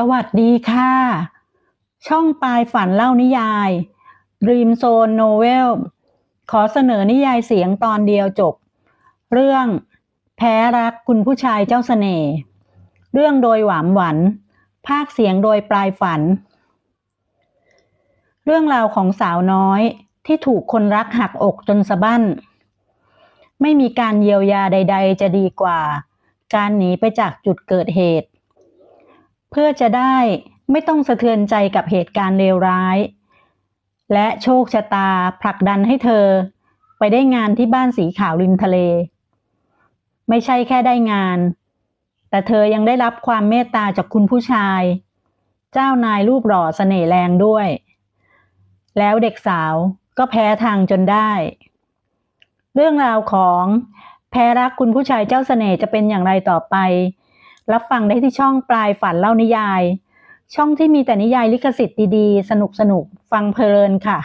สวัสดีค่ะ ช่องปลายฝันเล่านิยาย Dream Zone Novel ขอเสนอนิยายเสียงตอนเดียวจบ เรื่องแพ้รักคุณผู้ชายเจ้าเสน่ห์เรื่องโดยหวามหวัน ภาคเสียงโดยปลายฝัน เรื่องราวของสาวน้อยที่ถูกคนรักหักอกจนสะบั้น ไม่มีการเยียวยาใด ๆ จะดีกว่า การหนีไปจากจุดเกิดเหตุ เพื่อจะได้ไม่ต้องสะเทือนใจกับเหตุการณ์เลวร้าย และโชคชะตาผลักดันให้เธอ ไปได้งานที่บ้านสีขาวริมทะเล ไม่ใช่แค่ได้งาน แต่เธอยังได้รับความเมตตาจากคุณผู้ชาย เจ้านายรูปหล่อเสน่ห์แรงด้วย แล้วเด็กสาวก็แพ้ทางจนได้ เรื่องราวของแพ้รักคุณผู้ชายเจ้าเสน่ห์จะเป็นอย่างไรต่อไป รับฟังได้ที่ช่องปลายฝันเล่านิยาย ช่องที่มีแต่นิยายลิขสิทธิ์ดีๆ สนุกๆฟังเพลินค่ะ